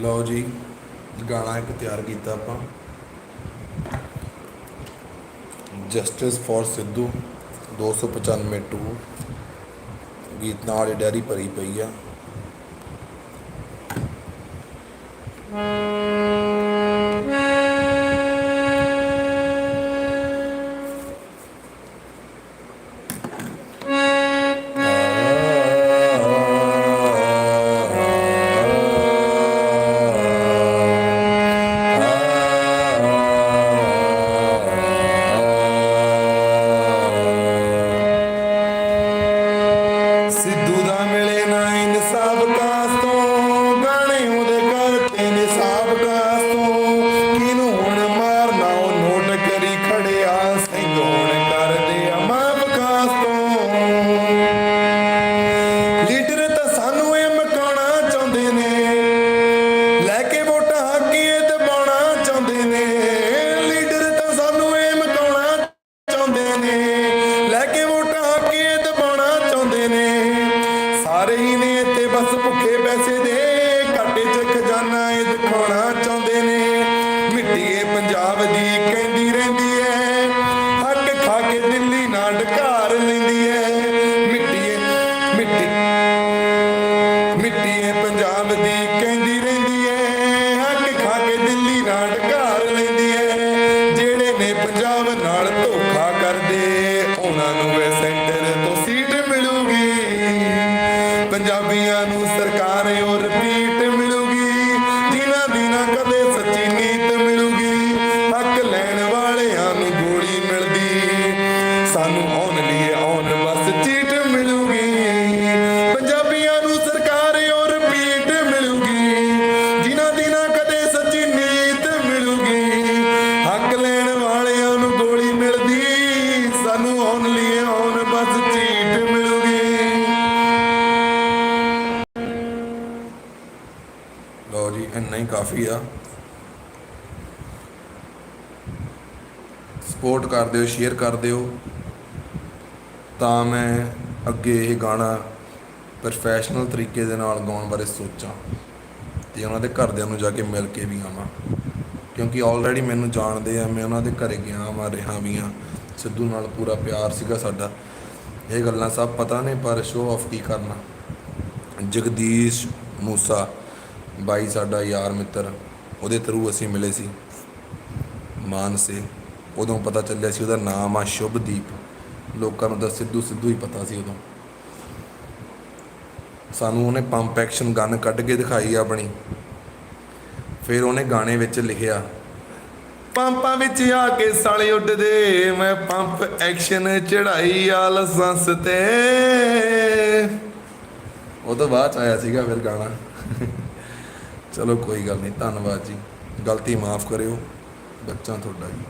ਲਓ ਜੀ, ਗਾਣਾ ਇੱਕ ਤਿਆਰ ਕੀਤਾ ਆਪਾਂ। ਜਸਟਿਸ ਫॉर ਸਿੱਧੂ 295 ਟੂ ਗੀਤ ਨਾਲ ਡੈਰੀ ਭਰੀ ਪਈ ਆ। ਖਜ਼ਾਨਾ ਚਾਹੁੰਦੇ ਨੇ ਮਿੱਟੀਏ ਪੰਜਾਬ ਦੀ ਕਹਿੰਦੀ ਰਹਿੰਦੀ ਹੈ। ਹੱਕ ਖਾ ਕੇ ਦਿੱਲੀ ਨਾਲ ਢਕਾਰ ਲੈਂਦੀ ਹੈ। ਮਿੱਟੀਏ ਮਿੱਟੀ Nanga ਇੰਨਾ ਹੀ ਕਾਫੀ ਆ। ਸਪੋਰਟ ਕਰ ਦਿਓ ਸ਼ੇਅਰ ਕਰ ਦਿਓ। ਤਾਂ ਮੈਂ ਅੱਗੇ ਇਹ ਗਾਣਾ ਪ੍ਰੋਫੈਸ਼ਨਲ ਤਰੀਕੇ ਦੇ ਨਾਲ ਗਾਉਣ ਬਾਰੇ ਸੋਚਾਂ ਤੇ ਉਹਨਾਂ ਦੇ ਘਰਦਿਆਂ ਨੂੰ ਜਾ ਕੇ ਮਿਲ ਕੇ ਵੀ ਆਵਾਂ। ਕਿਉਂਕਿ ਆਲਰੇਡੀ ਮੈਨੂੰ ਜਾਣਦੇ ਆ, ਮੈਂ ਉਹਨਾਂ ਦੇ ਘਰੇ ਗਿਆ ਵਾਂ ਰਿਹਾ ਵੀ ਆ। ਸਿੱਧੂ ਨਾਲ ਪੂਰਾ ਪਿਆਰ ਸੀਗਾ ਸਾਡਾ। ਇਹ ਗੱਲਾਂ ਸਭ ਪਤਾ ਨੇ, ਪਰ ਸ਼ੋਅ ਆਫ ਕੀ ਕਰਨਾ? ਜਗਦੀਸ਼ ਮੂਸਾ ਬਾਈ ਸਾਡਾ ਯਾਰ ਮਿੱਤਰ, ਉਹਦੇ ਥਰੂ ਅਸੀਂ ਮਿਲੇ ਸੀ। ਮਾਨਸੇ, ਉਦੋਂ ਪਤਾ ਚੱਲਿਆ ਸੀ ਉਹਦਾ ਨਾਮ ਆ ਸ਼ੁਭਦੀਪ। ਲੋਕਾਂ ਨੂੰ ਤਾਂ ਸਿੱਧੂ ਸਿੱਧੂ ਹੀ ਪਤਾ ਸੀ ਉਦੋਂ। ਸਾਨੂੰ ਉਹਨੇ ਪੰਪ ਐਕਸ਼ਨ ਗਨ ਕੱਢ ਕੇ ਦਿਖਾਈ ਆਪਣੀ। ਫਿਰ ਉਹਨੇ ਗਾਣੇ ਵਿੱਚ ਲਿਖਿਆ, ਪੰਪਾਂ ਵਿੱਚ ਆ ਕੇ ਸਾਲੇ ਉੱਡਦੇ, ਮੈਂ ਪੰਪ ਐਕਸ਼ਨ ਚੜਾਈ ਆ ਲਾਇਸੈਂਸ ਤੇ। ਉਹ ਤੋਂ ਬਾਅਦ 'ਚ ਆਇਆ ਸੀਗਾ ਫਿਰ ਗਾਣਾ। ਚਲੋ ਕੋਈ ਗੱਲ ਨਹੀਂ ਧੰਨਵਾਦ ਜੀ। ਗਲਤੀ ਮਾਫ ਕਰਿਓ ਬੱਚਾ ਤੁਹਾਡਾ ਜੀ।